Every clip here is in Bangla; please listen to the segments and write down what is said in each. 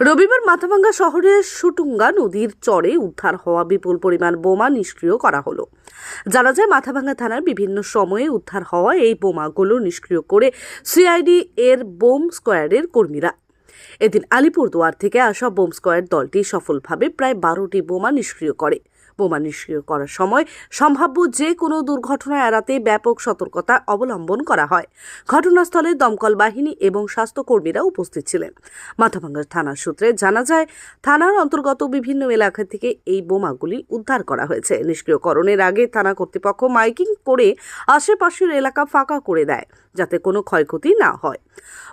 রবিবার মাথাভাঙ্গা শহরের সুটুঙ্গা নদীর চরে উদ্ধার হওয়া বিপুল পরিমাণ বোমা নিষ্ক্রিয় করা হলো। জানা যায়, মাথাভাঙ্গা থানার বিভিন্ন সময়ে উদ্ধার হওয়া এই বোমাগুলো নিষ্ক্রিয় করে সিআইডি এর বোম স্কোয়াডের কর্মীরা। এদিন আলিপুরদুয়ার থেকে আসা বোম স্কোয়াড দলটি সফলভাবে প্রায় বারোটি বোমা নিষ্ক্রিয় করে। বোমা নিষ্ক্রিয় করার সময় সম্ভাব্য যে কোনো দুর্ঘটনা এড়াতে ব্যাপক সতর্কতা অবলম্বন করা হয়। ঘটনাস্থলে দমকল বাহিনী এবং স্বাস্থ্যকর্মীরা উপস্থিত ছিলেন। মাথাভাঙ্গা থানার সূত্রে জানা যায়, থানার অন্তর্গত বিভিন্ন এলাকা থেকে এই বোমাগুলি উদ্ধার করা হয়েছে। নিষ্ক্রিয়করণের আগে থানা কর্তৃপক্ষ মাইকিং করে আশেপাশের এলাকা ফাঁকা করে দেয়, যাতে কোনো ক্ষয়ক্ষতি না হয়।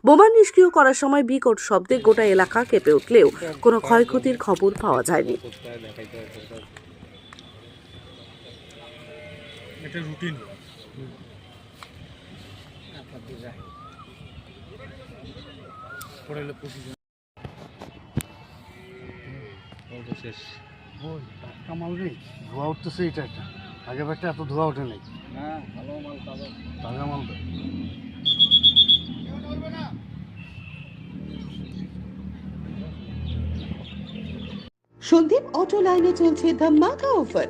বোমা নিষ্ক্রিয় করার সময় বিকট শব্দে গোটা এলাকা কেঁপে উঠলেও কোনো ক্ষয়ক্ষতির খবর পাওয়া যায়নি। এটা রুটিন পরে শেষ ওই টাটকা মাল রে ধোয়া উঠতেছে এটা একটা। আগে একটা এত ধোয়া ওঠে নাই। হ্যাঁ ভালো মাল তাজা তাজা মাল তো। সন্দীপ অটো লাইনে চলছে ধামাকা অফার।